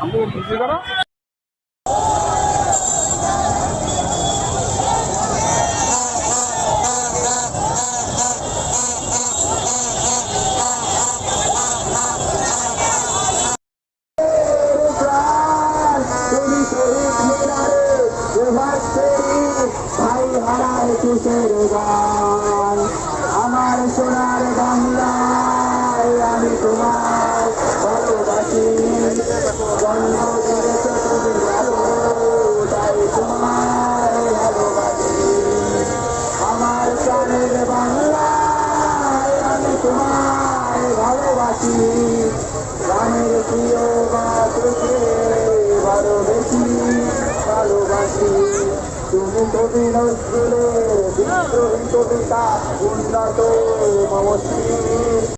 আমি বুঝতে পারো তুমি শহীদ মিনারে এবার সেই ভাই হারায় কিসের গান আমার প্রাণের বাংলায় আমি তোমায় ভালোবাসি প্রাণের প্রিয় মাতৃকে ভালোবেসি ভালোবাসি তুমি কবি নজরুলের বিদ্রোহী কবিতা উন্নত মমশ্রী